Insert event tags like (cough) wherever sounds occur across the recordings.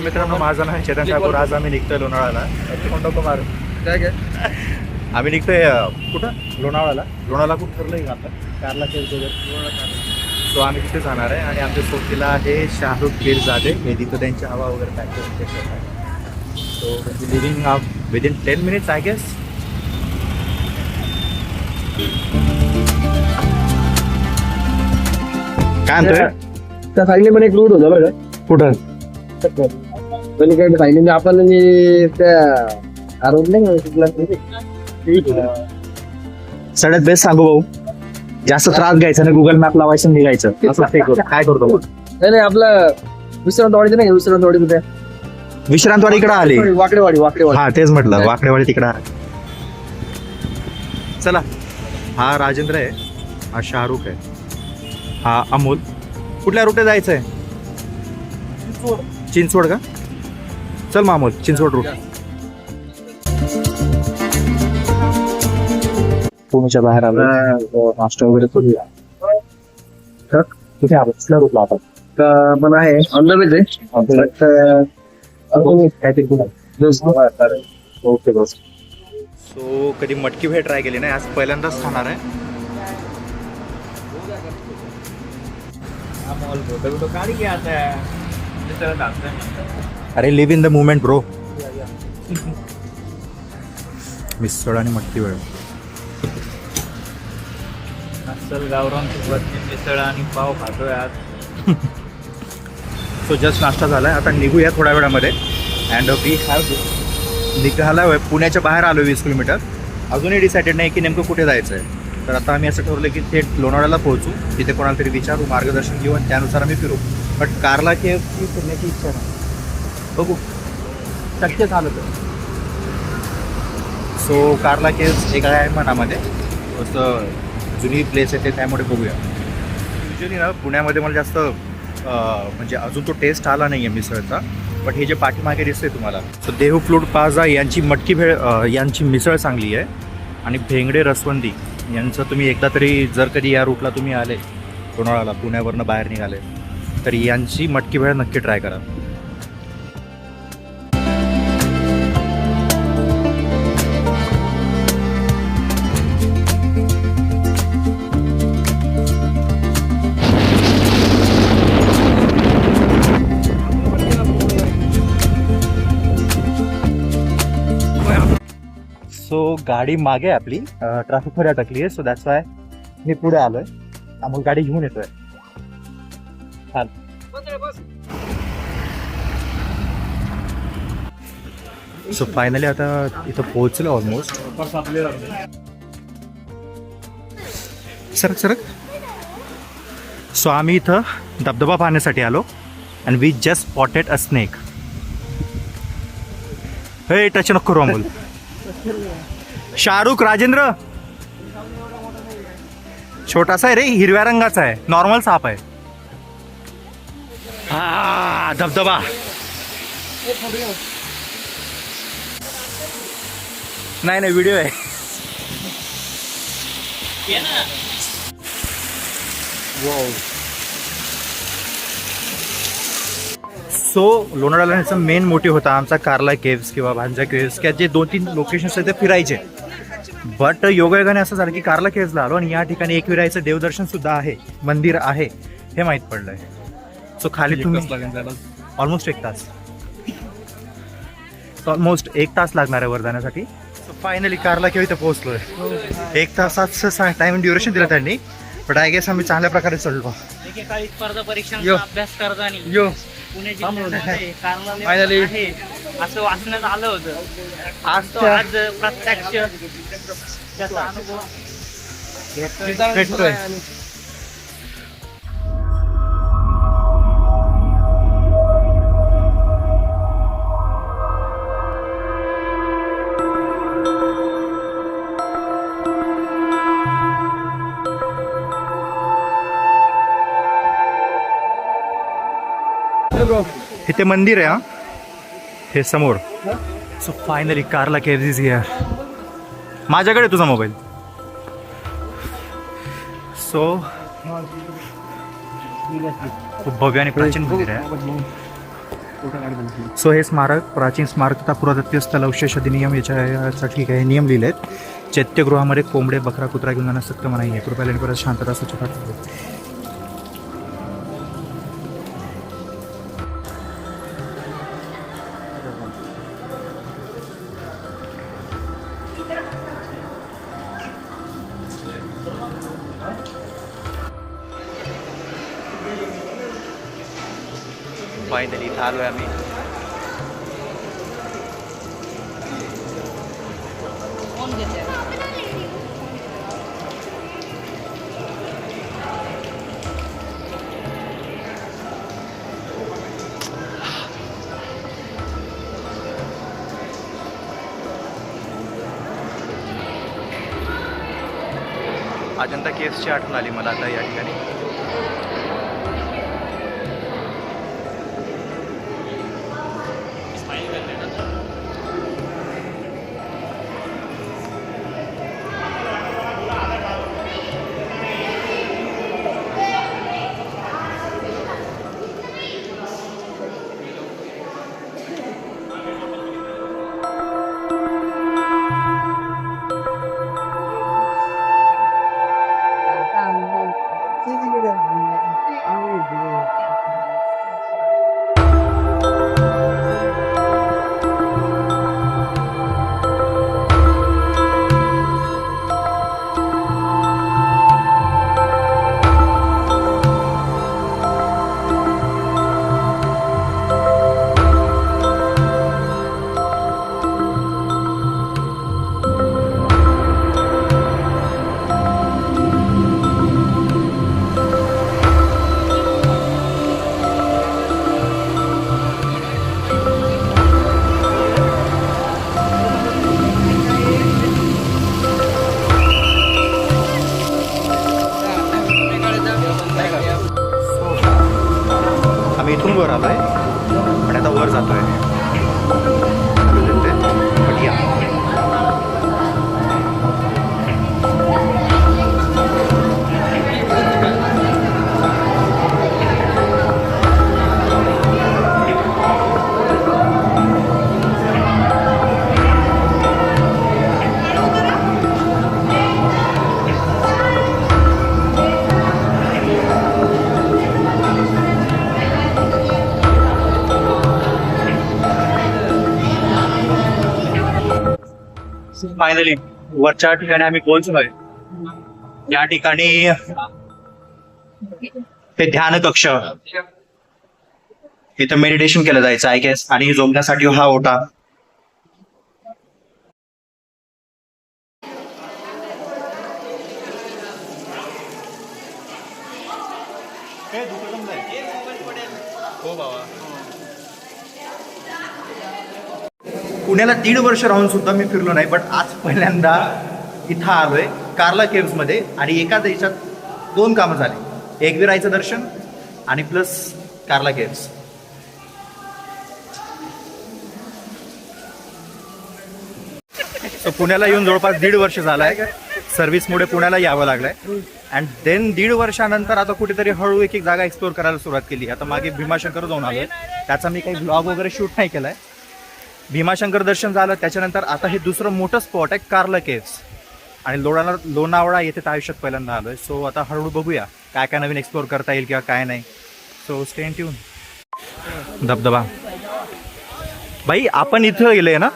तर मित्रांनो माझं नाव चेतन ठाकूर. आज आम्ही निघतोय लोणावळ्याला. कोणता कुमार काय काय? आम्ही निघतोय कुठं? लोणावळ्याला. लोणावळा कुठं? ठरलंय का आता? कारला सो आम्ही तिथे जाणार आहे आणि आमच्या सोबतीला आहे शाहरुख गिरजादे हे तिथं त्यांची हवा वगैरे pack so living with in ten minutes I guess काय म्हणतोय? त्या साईडने पण एक रूट होता बरं कुठं? पलीकडे साईडने आपण त्या रोड नाही का? सगळ्यात बेस्ट सांगू भाऊ. जास्त त्रास घ्यायचा नाही गुगल मॅप लावायचं आणि निघायचं. असं ते करू. काय करतो? नाही नाही आपलं विश्रांतवाडीचं नाही विश्रांतवाडी कुठे विश्रांतवाडी इकडे आली. वाकडेवाडी वाकडेवाडी हा तेच म्हटलं वाकडेवाडी तिकडे आहे चला हा राजेंद्र आहे हा शाहरुख आहे हा अमोल. कुठल्या रूटने जायचं आहे चिंचवड का? चल मग अमोल चिंचवड रूट पुण्याच्या बाहेर आलो. नाश्ता वगैरे कुठे आलो कुठल्या रूटला आपण तर पण आहे ऑनलाईन आहे But, अं, ओके बस. सो कधी मटकी भेळ ट्राय केली नाही आज पहिल्यांदाच खाणार आहे. अरे live in the movement bro मिसळ आणि मटकी वेळ. अस्सल गावरान सोबत मिसळ आणि पाव खातोय आज. (laughs) सो जस्ट नाश्ता झालाय. आता निघूया थोड्या वेळामध्ये. अँड वी हॅव निघाला पुण्याच्या बाहेर आलो वीस किलोमीटर. अजूनही डिसाइडेड नाही की नेमकं कुठे जायचं आहे तर आता आम्ही असं ठरवलं की थेट लोणावळ्याला पोहोचू. तिथे कोणाला तरी विचारू मार्गदर्शन घेऊ आणि त्यानुसार आम्ही फिरू. बट कारला की फिरण्याची इच्छा नाही. बघू. शक्य झालं तर. सो कारला केव्स एक आहे मनामध्ये. असं जुनी प्लेस आहे ते त्यामुळे बघूया. युजली ना पुण्यामध्ये मला जास्त म्हणजे अजून तो टेस्ट आला नाही आहे मिसळचा. बट हे जे पाठीमागे दिसते तुम्हाला. सो देहू फ्लूट पाजा यांची मटकी भेळ यांची मिसळ चांगली आहे. आणि भेंगडे रसवंदी यांचं तुम्ही एकदा तरी जर कधी या रूटला तुम्ही आले लोणावळाला पुण्यावरनं बाहेर निघाले तर यांची मटकी भेळ नक्की ट्राय करा. सो गाडी मागे आहे आपली. ट्रॅफिकमध्ये अटकली आहे सो दॅट्स वाय मी पुढे आलोय. आम्हाला गाडी घेऊन येतोय. चाल. सो फायनली आता इथं पोहोचलो ऑलमोस्ट सरक सरक. सो आम्ही इथं धबधबा पाहण्यासाठी आलो and we just spotted a snake हे टच नको करू अमोल. शाहरुख राजेंद्र? छोटासा आहे रे हिरव्या रंगाचा आहे. नॉर्मल साप आहे. आ, धबधबा. नाही नाही व्हिडिओ आहे. सो लोणावळ्याचा मेन मोटिव्ह होता आमचा कार्ला केव्स किंवा भांजा केव्स किंवा जे दोन तीन लोकेशन्स आहेत ते फिरायचे. बट योगायोगाने असं झालं की कार्ला केव्सला आलो आणि या ठिकाणी एक विरायचं देवदर्शन सुद्धा आहे मंदिर आहे हे माहीत पडलंय. सो खाली तुम्ही ऑलमोस्ट एक तास. ऑलमोस्ट एक तास लागणार आहे वर जाण्यासाठी. सो फायनली कारला केव्हा इथं पोहोचलोय. एक तासाचं टाइम ड्युरेशन दिलं त्यांनी. बट आय गेस आम्ही चांगल्या प्रकारे चढलो स्पर्धा यो. परीक्षांचा अभ्यास करताना. यो. पुणे. जिल्ह्यामध्ये Finally. आहे असं वाचण्यात आलं होतं आज तो आज प्रत्यक्ष त्याचा अनुभव भेटतोय. ते मंदिर आहे हा. हे समोर. So finally Karla cave is here माझ्याकडे तुझा मोबाईल सो खूप भव्य आणि प्राचीन मंदिर आहे. सो हे स्मारक प्राचीन स्मारक तथा पुरातत्व स्थल अवशेष अधिनियम याच्यासाठी काही नियम लिहिले आहेत. चैत्यगृहामध्ये कोंबडे बकरा कुत्रा घेऊन जाण्यास सक्त मनाई आहे. कृपया लेणपर्यंत शांतता स्वच्छ आलो आहे आम्ही अजंता केव्सची आठवण आली मला आता या ठिकाणी. इथून वर आलोय. आणि आता वर जातोय. पण फायनली वरच्या ठिकाणी आम्ही पोहोचलोय. या ठिकाणी ते ध्यान कक्ष. इथं मेडिटेशन केलं जायचं आय गेस आणि झोपण्यासाठी हा ओटा. पुण्याला दीड वर्ष राहून सुद्धा मी फिरलो नाही बट आज पहिल्यांदा इथं आलोय कार्ला केव्समध्ये आणि एका देशात दोन कामं झाली. एक विरायचं दर्शन आणि प्लस कार्ला केव्स सो पुण्याला येऊन जवळपास दीड वर्ष झालाय. सर्व्हिसमुळे पुण्याला यावं लागलंय. अँड देन दीड वर्षानंतर आता कुठेतरी हळू एक एक जागा एक्सप्लोर करायला सुरुवात केली. आता मागे भीमाशंकर जाऊन आलोय. त्याचा मी काही ब्लॉग वगैरे शूट नाही केलाय. भीमाशंकर दर्शन झालं त्याच्यानंतर आता हे दुसरं मोठं स्पॉट आहे कार्ला केव्स आणि लोणावळा लोणावळा येथे तर आयुष्यात पहिल्यांदा आलोय. सो आता हळूहळू बघूया काय काय नवीन एक्सप्लोर करता येईल किंवा काय नाही. सो स्टेन ट्यून धबधबा. भाई आपण इथं गेलोय ना?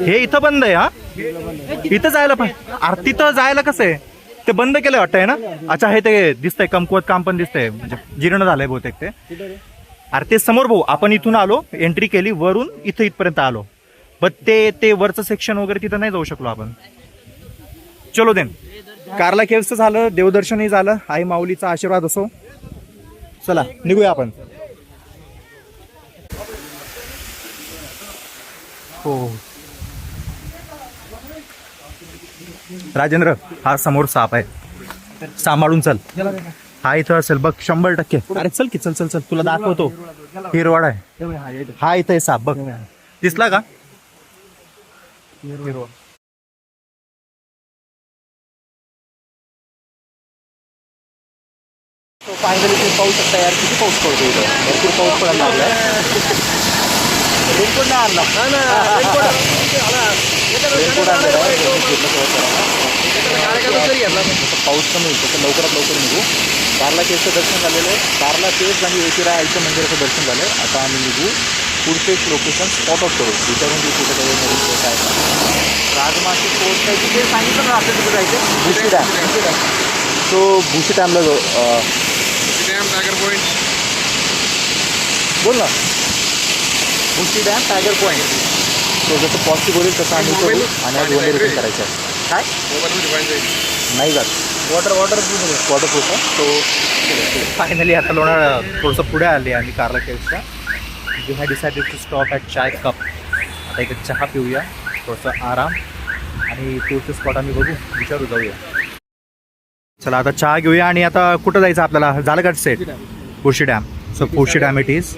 हे इथं बंद आहे हा? इथं जायला पण अरे तिथं जायला कसं आहे? ते बंद केलं वाटतंय ना? अच्छा हे ते दिसतंय कमकुवत काम पण दिसतंय. म्हणजे जीर्ण झालंय बहुतेक ते. अरे ते समोर भाऊ आपण इथून आलो एंट्री केली वरून इथं इथपर्यंत आलो. बट ते ते वरचं सेक्शन वगैरे तिथं नाही जाऊ शकलो आपण. चलो देन कारला केव्हचं झालं देवदर्शनही झालं आई माऊलीचा आशीर्वाद असो. चला निघूया आपण. हो, हो. राजेंद्र हा समोर साप आहे. सांभाळून चल. हा इथं असेल बघ शंभर टक्के. अरे चल की चल चल चल. तुला दाखवतो. हिरवाड आहे. हा इथं आहे साप बघ. दिसला का? फायनली तुम्ही पाहू शकता यार किती पाऊस पडतो इथं? भरपूर पाऊस पडायला रेनकोट आहे. पाऊस कमी होईल तसं लवकरात लवकर निघू कारला केसचं दर्शन झालेलं आहे कारला केस आणि येशिरा आईच्या मंदिराचं दर्शन झालं आहे आता आम्ही निघू पुढचे एक लोकेशन स्पॉट आउट करू विचारून घेऊ कुठे काही नवीन place आहे का राजमाची पोस्ट आहे तिथे सांगितलं ना आपल्या तिथे जायचं भुशी डॅम सो भुशी डॅमला जाऊ पॉईंट बोल ना भुशी डॅम टायगर पॉईंट तो जसं पॉसिबल होईल तसं आम्ही करू आणि आज वन डे रिटर्न करायचं आहे. काय? नाही जात. वॉटर वॉटर वॉटर प्रूफ आहे. तो फायनली आता लोणार थोडंसं पुढे आले आणि कारला केल्सच्या we had decided to stop at Chai cup आता इकडे चहा पिऊया थोडंसं आराम आणि पुढचं स्पॉट आम्ही बघू विचारू जाऊया. चला आता चहा घेऊया आणि आता कुठं जायचं आपल्याला? झालं का सेट पुर्शी डॅम सो पुर्शी डॅम इट इज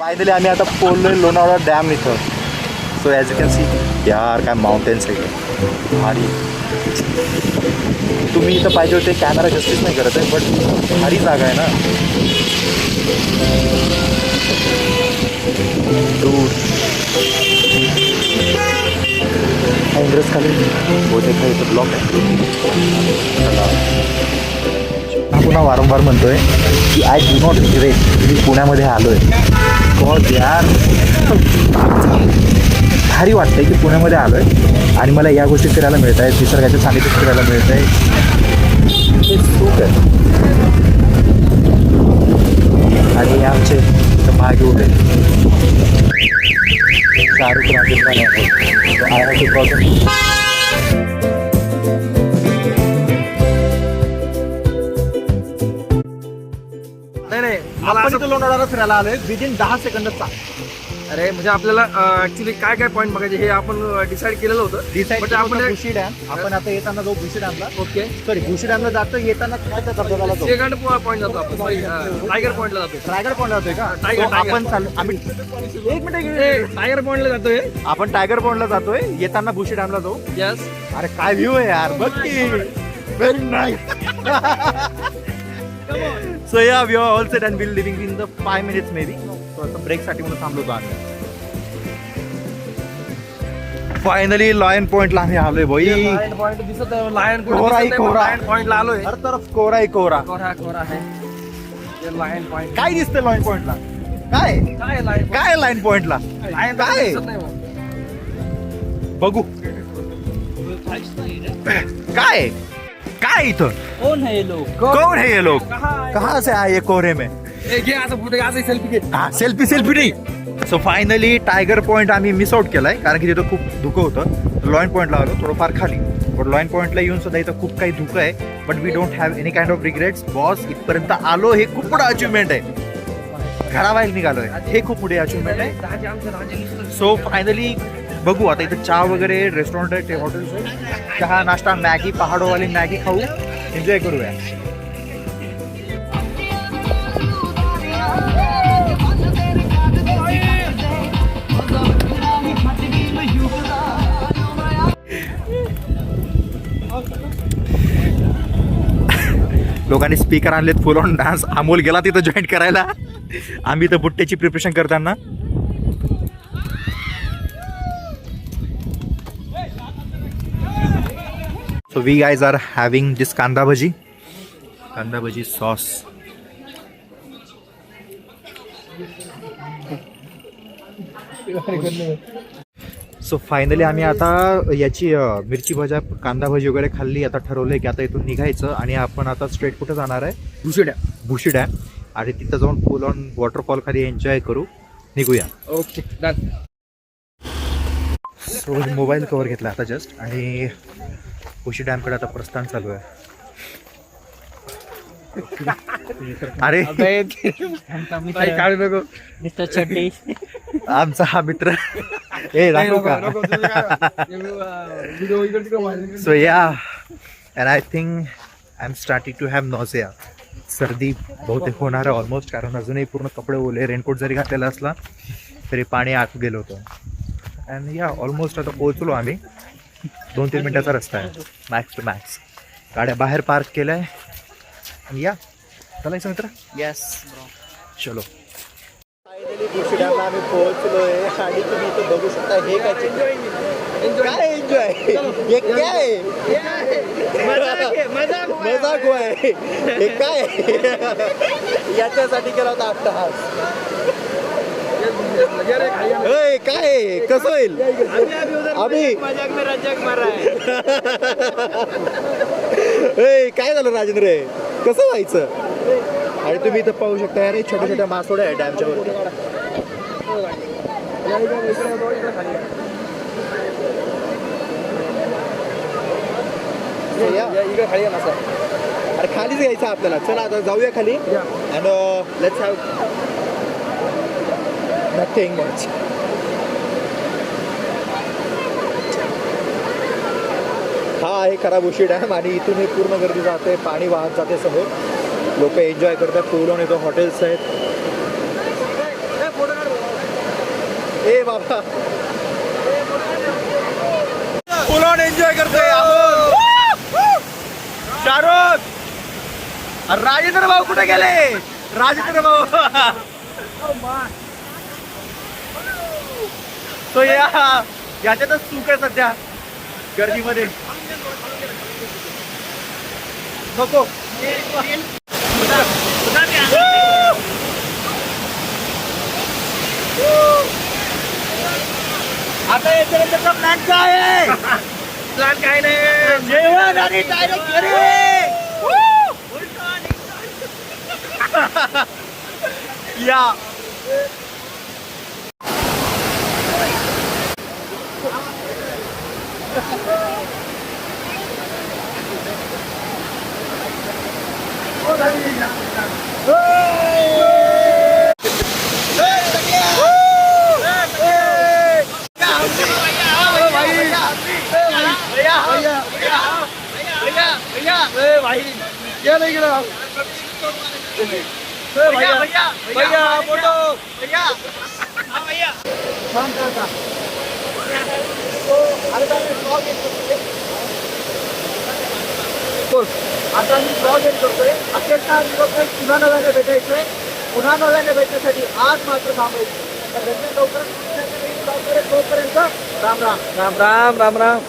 फायनली आम्ही आता पोहोचलोय लोणावळा डॅम इथं. So as you can see यार काय माउंटेन्स आहे भारी. तुम्ही इथं पाहिजे होते कॅमेरा जस्टिस नाही करत आहे बट भारी जागा आहे ना. दूर इंग्रज खाली. हो, बहुतेक हा इथं ब्लॉक आहे. पुन्हा वारंवार म्हणतोय की आय डू नॉट रिग्रेट मी पुण्यामध्ये आलो आहे गॉड यार भारी वाटतंय की पुण्यामध्ये आलोय. आणि मला या गोष्टी फिरायला मिळत आहेत निसर्गाच्या सानिध्यात फिरायला मिळत आहे. हे आहे. आणि आमचे मागे उभे शाहरुख राजेंद्र आय मला आपण असं इथं लोणावळ्याला फिरायला आलोय. विदिन दहा सेकंदात अरे म्हणजे आपल्याला ऍक्च्युली काय काय पॉईंट बघायचे हे आपण डिसाईड केलेलं होतं. But आपण एक- भुशी डॅम आपण आता येताना जाऊ भुशी डॅमला ओके. सॉरी भुशी डॅमला जातो येताना काय त्या धबधब्याला जाऊ? सेकंड पॉईंट जातो आपण टायगर पॉईंटला जातो. रायगड पॉइंटला जातोय का? Tiger, tiger. आपण चालू आम्ही एक मिनिट एक मिनिट. टायगर पॉईंटला जातोय. आपण टायगर पॉइंटला जातोय येताना भुशी डॅमला जाऊ. यस अरे काय व्ह्यू आहे यार बघ की. Very nice so yeah we are all set and will living in the five minutes maybe थोडंसं ब्रेकसाठी म्हणून थांबलो होतो आम्ही फायनली लॉयन पॉइंटला आम्ही आलोय भाई. लायन पॉईंट दिसत आहे लायन कोराई कोरा. लायन पॉईंटला आलोय. हर तरफ कोरा ही कोरा. कोरा कोरा आहे. लायन पॉईंट काय दिसतंय लॉयन पॉइंटला काय? काय लायन काय लाईन पॉइंटला लायन काय? बघू. काय? काय इथं? कोण आहे लोक? कौन है ये लोग कहाँ से आए ये कोहरे में? सेल्फी हा सेल्फी सेल्फी नाही. सो फायनली टायगर पॉईंट आम्ही मिस आउट केलाय कारण की तिथं खूप धुकं होतं. लॉईन पॉईंटला आलो थोडंफार खाली. बट लॉईन पॉईंटला येऊन सुद्धा इथं खूप काही धुकं आहे. But we don't have any kind of regrets boss इथपर्यंत आलो हे खूप मोठं अचिव्हमेंट आहे. घराबाहेर निघालोय. हे खूप मोठी अचिव्हमेंट आहे. सो फायनली बघू आता इथं चहा वगैरे रेस्टॉरंट आहे ते हॉटेल्स आहे चहा नाश्ता मॅगी पहाडोवाली मॅगी खाऊ. एन्जॉय करूया. लोकांनी स्पीकर आणलेत फुल ऑन डान्स अमोल गेला तिथं जॉईन करायला. आम्ही इथं बुट्ट्याची प्रिपरेशन करताना. So we guys are having this kanda bhaji. Kanda bhaji sauce. So finally आम्ही आता याची मिरची भजा कांदा भजी वगैरे खाल्ली आता ठरवलंय की आता इथून निघायचं आणि आपण आता स्ट्रेट कुठं जाणार आहे? दुसऱ्या भुशी डॅम. आणि तिथं जाऊन फुल ऑन वॉटरफॉल खाली एन्जॉय करू. निघूया. Okay done so mobile cover घेतला आता जस्ट आणि भुशी डॅमकडे आता प्रस्थान चालू आहे. अरे. काही काढू नको. मिस्टर छड्डी आमचा हा मित्र. ए दाखवू का. So yeah and I think I am starting to have nausea सर्दी बहुतेक होणार आहे ऑलमोस्ट कारण अजूनही पूर्ण कपडे ओले रेनकोट जरी घातलेला असला तरी पाणी आत गेलं होतं. अँड या ऑलमोस्ट आता पोहोचलो आम्ही. दोन तीन मिनटाचा रस्ता आहे. मॅक्स टू मॅक्स गाड्या बाहेर पार्क केल्या. आहे आणि या. चालायचं मित्र. येस चलो. डॅमला आम्ही पोहोचलोय. आणि तुम्ही इथं बघू शकता हे काय चित्र काय एन्जॉय हे काय मजाक होय. हे काय याच्यासाठी केला होता अट्टहास होय काय कसं होईल? आम्ही मजाक में रजाक मारा है ए काय झालं राजेंद्र? कसं व्हायचं? आणि तुम्ही इथं पाहू शकता अरे छोट्या छोट्या मासोड्या आहे डॅमच्या वरती इकडे खाली मासा. अरे खालीच घ्यायचं आपल्याला. चला आता जाऊया खाली. And let's have nothing much हा आहे खराबुशी डॅम आणि इथून हे पूर्ण गर्दी जाते पाणी वाहत जाते समोर लोक एन्जॉय करतात फुलून येतो हॉटेल्स आहेत. ए बाबा. फुलून एन्जॉय करतोय शाहरुख. राजेंद्र भाऊ कुठे गेले? राजेंद्र भाऊ. तो या याच्यातच चूक आहे सध्या गर्दीमध्ये. नको आता याच्यानंतरचा प्लॅन काय आहे प्लॅन काय नाही जेवण आणि डायरेक्ट घरी या ભૈયા फोटो आता मी ब्लॉग एंड करतोय. अखेरचा निरोप पुन्हा नव्याने भेटायचंय. पुन्हा नव्याने भेटण्यासाठी आज मात्र थांबायचं तर लवकरच लवकरच तोपर्यंत राम राम. राम राम राम राम.